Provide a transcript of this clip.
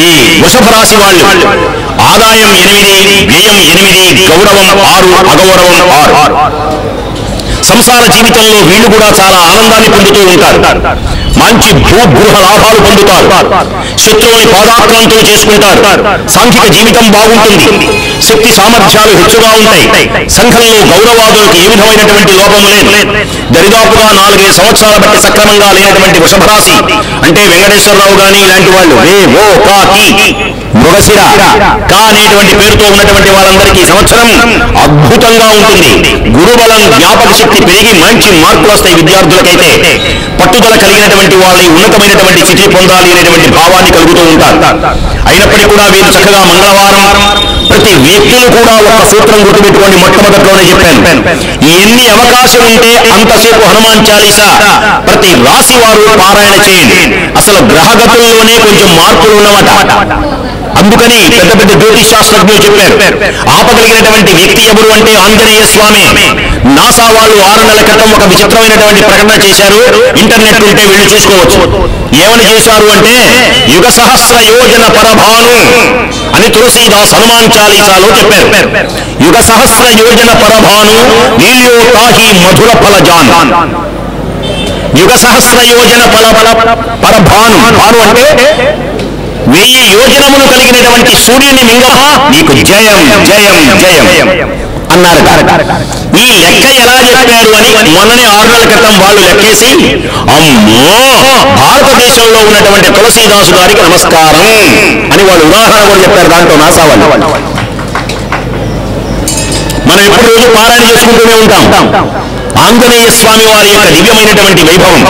ఈ వృషభ రాశి వాళ్ళు. ఆదాయం ఎనిమిది వ్యయం ఎనిమిది గౌరవం ఆరు అగౌరవం ఆరు. సంసార జీవితంలో వీళ్ళు కూడా చాలా ఆనందాన్ని పొందుతూ ఉంటారు. మంచి భూ గృహ లాభాలు పొందుతారు. శత్రువుని పాదాక్రాంతులు చేసుకుంటారు. సాంఘిక జీవితం బాగుంటుంది. శక్తి సామర్థ్యాలు హెచ్చుగా ఉంటాయి సంఘంలో గౌరవాదులకు ఏ విధమైనటువంటి లోపం లేదు. దరిదాపుగా నాలుగైదు సంవత్సరాల బట్టి సక్రమంగా లేనటువంటి వృషభరాశి అంటే వెంకటేశ్వరరావు గాని ఇలాంటి వాళ్ళు రే ఓ కా కి మృగశిర కా అనేటువంటి పేరుతో ఉన్నటువంటి వాళ్ళందరికీ సంవత్సరం అద్భుతంగా ఉంటుంది. గురుబలం జ్ఞాపక శక్తి పెరిగి మంచి మార్కులు వస్తాయి విద్యార్థులకైతే. పట్టుదల కలిగినటువంటి వాళ్ళు ఉన్నతమైనటువంటి స్థితి పొందాలి అనేటువంటి భావాన్ని కలుగుతూ ఉంటారు. అయినప్పటికీ కూడా వీరు చక్కగా మంగళవారం ప్రతి వ్యక్తులు కూడా ఒక సూత్రం గుర్తుపెట్టుకోండి మొట్టమొదట్లోనే చెప్పాను. ఎన్ని అవకాశం ఉంటే అంతసేపు హనుమాన్ చాలీసా? ప్రతి రాశి వారు పారాయణ చేయండి. అసలు గ్రహగతుల్లోనే కొంచెం మార్పులు ఉన్నమాట. అందుకని పెద్ద పెద్ద జ్యోతిష్ శాస్త్రజ్ఞులు చెప్పారు ఆపగలిగినటువంటి వ్యక్తి ఎవరు అంటే ఆంజనేయ స్వామి. నాసా వాళ్ళు ఆరు నెలల క్రితం ఒక విచిత్రమైనటువంటి ప్రకటన చేశారు. ఇంటర్నెట్ ఉంటే వెళ్ళి చూసుకోవచ్చు. ఏమని చేశారు అంటే యుగ సహస్ర యోజన పరభాను. అని తులసీదాస్ హనుమాన్ చాలీసాలో చెప్పారు. యుగ సహస్ర యోజన పరభాను నీల్యోకాహి మధుర ఫలజాన్. యుగ సహస్ర యోజన పల పరభాను. భాను అంటే వెయ్యి యోజనములు కలిగినటువంటి సూర్యుని మింగమా నీకు జయం జయం జయం అన్నారు ఈ లెక్క ఎలా చెప్పారు అని మొన్ననే ఆరు నెలల క్రితం వాళ్ళు లెక్కేసి అమ్మో! భారతదేశంలో ఉన్నటువంటి తులసీదాసు గారికి నమస్కారం. ఉదాహరణ కూడా చెప్పారు దాంట్లో నాసా వాళ్ళు. మనం ఎప్పుడు రోజు పారాయణ చేసుకుంటూనే ఉంటాం. ఆంజనేయ స్వామి వారి యొక్క దివ్యమైనటువంటి వైభవం.